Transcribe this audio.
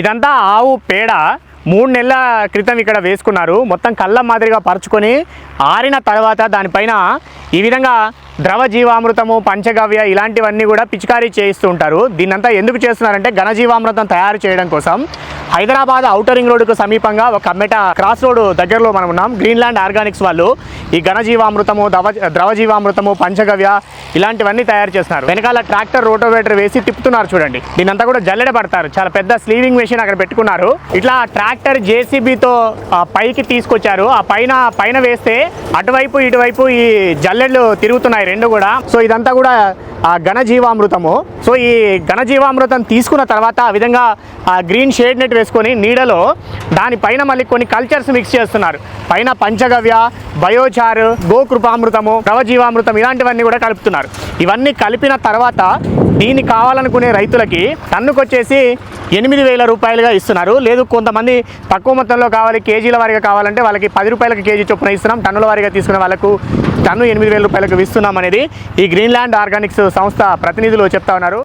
ఇదంతా ఆవు పేడ. మూడు నెలల క్రితం ఇక్కడ వేసుకున్నారు. మొత్తం కళ్ళ మాదిరిగా పరుచుకొని ఆరిన తర్వాత దానిపైన ఈ విధంగా ద్రవ జీవామృతము పంచగవ్య ఇలాంటివన్నీ కూడా పిచికారీ చేయిస్తూ ఉంటారు. దీన్నంతా ఎందుకు చేస్తున్నారంటే ఘనజీవామృతం తయారు చేయడం కోసం. హైదరాబాద్ ఔటర్ రింగ్ రోడ్డుకు సమీపంగా ఒక మెట క్రాస్ రోడ్ దగ్గరలో మనం ఉన్నాం. గ్రీన్లాండ్ ఆర్గానిక్స్ వాళ్ళు ఈ ఘనజీవామృతము దవ ద్రవ జీవామృతము పంచగవ్య ఇలాంటివన్నీ తయారు చేస్తున్నారు. వెనకాల ట్రాక్టర్ రోటోవేటర్ వేసి తిప్పుతున్నారు చూడండి. దీనంతా కూడా జల్లెడ పడతారు. చాలా పెద్ద స్లీవింగ్ మెషిన్ అక్కడ పెట్టుకున్నారు. ఇట్లా ట్రాక్టర్ జేసీబీతో పైకి తీసుకొచ్చారు. ఆ పైన పైన వేస్తే అటువైపు ఇటువైపు ఈ జల్లెళ్ళు తిరుగుతున్నాయి రెండు కూడా. సో ఇదంతా కూడా ఆ ఘనజీవామృతము. సో ఈ ఘనజీవామృతం తీసుకున్న తర్వాత ఆ విధంగా ఆ గ్రీన్ షేడ్ నెట్ వేసుకొని నీడలో దానిపైన మళ్ళీ కొన్ని కల్చర్స్ మిక్స్ చేస్తున్నారు. పైన పంచగవ్య బయోచార్ గోకృపామృతము ప్రవజీవామృతం ఇలాంటివన్నీ కూడా కలుపుతున్నారు. ఇవన్నీ కలిపిన తర్వాత దీన్ని కావాలనుకునే రైతులకి టన్నుకొచ్చేసి ఎనిమిది వేల రూపాయలుగా ఇస్తున్నారు. లేదు కొంతమంది తక్కువ మొత్తంలో కావాలి కేజీల వారిగా కావాలంటే వాళ్ళకి పది రూపాయలకు కేజీ చొప్పున ఇస్తున్నాం. టన్నుల వారిగా తీసుకునే వాళ్ళకు టన్ను ఎనిమిది వేల రూపాయలకు ఇస్తున్నాం అనేది ఈ గ్రీన్లాండ్ ఆర్గానిక్స్ సంస్థ ప్రతినిధులు చెప్తా ఉన్నారు.